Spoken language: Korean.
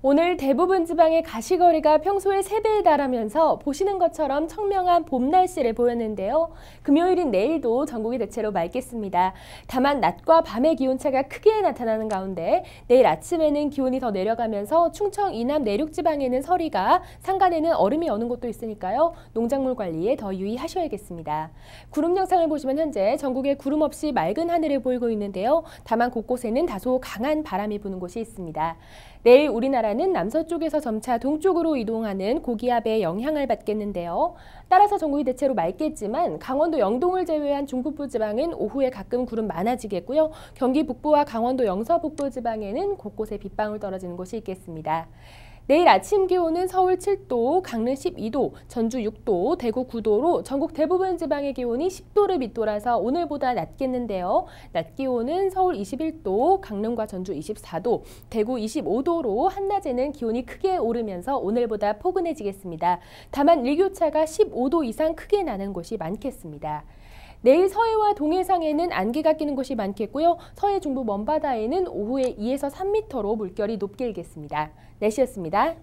오늘 대부분 지방의 가시거리가 평소의 3배에 달하면서 보시는 것처럼 청명한 봄 날씨를 보였는데요. 금요일인 내일도 전국이 대체로 맑겠습니다. 다만 낮과 밤의 기온차가 크게 나타나는 가운데 내일 아침에는 기온이 더 내려가면서 충청 이남 내륙 지방에는 서리가 산간에는 얼음이 어는 곳도 있으니까요. 농작물 관리에 더 유의하셔야겠습니다. 구름 영상을 보시면 현재 전국에 구름 없이 맑은 하늘을 보이고 있는데요. 다만 곳곳에는 다소 강한 바람이 부는 곳이 있습니다. 내일 우리나라 는 남서쪽에서 점차 동쪽으로 이동하는 고기압의 영향을 받겠는데요. 따라서 전국이 대체로 맑겠지만 강원도 영동을 제외한 중북부 지방은 오후에 가끔 구름 많아지겠고요. 경기 북부와 강원도 영서 북부 지방에는 곳곳에 빗방울 떨어지는 곳이 있겠습니다. 내일 아침 기온은 서울 7도, 강릉 12도, 전주 6도, 대구 9도로 전국 대부분 지방의 기온이 10도를 밑돌아서 오늘보다 낮겠는데요. 낮 기온은 서울 21도, 강릉과 전주 24도, 대구 25도로 한낮에는 기온이 크게 오르면서 오늘보다 포근해지겠습니다. 다만 일교차가 15도 이상 크게 나는 곳이 많겠습니다. 내일 서해와 동해상에는 안개가 끼는 곳이 많겠고요. 서해 중부 먼바다에는 오후에 2에서 3m로 물결이 높게 일겠습니다. 날씨였습니다.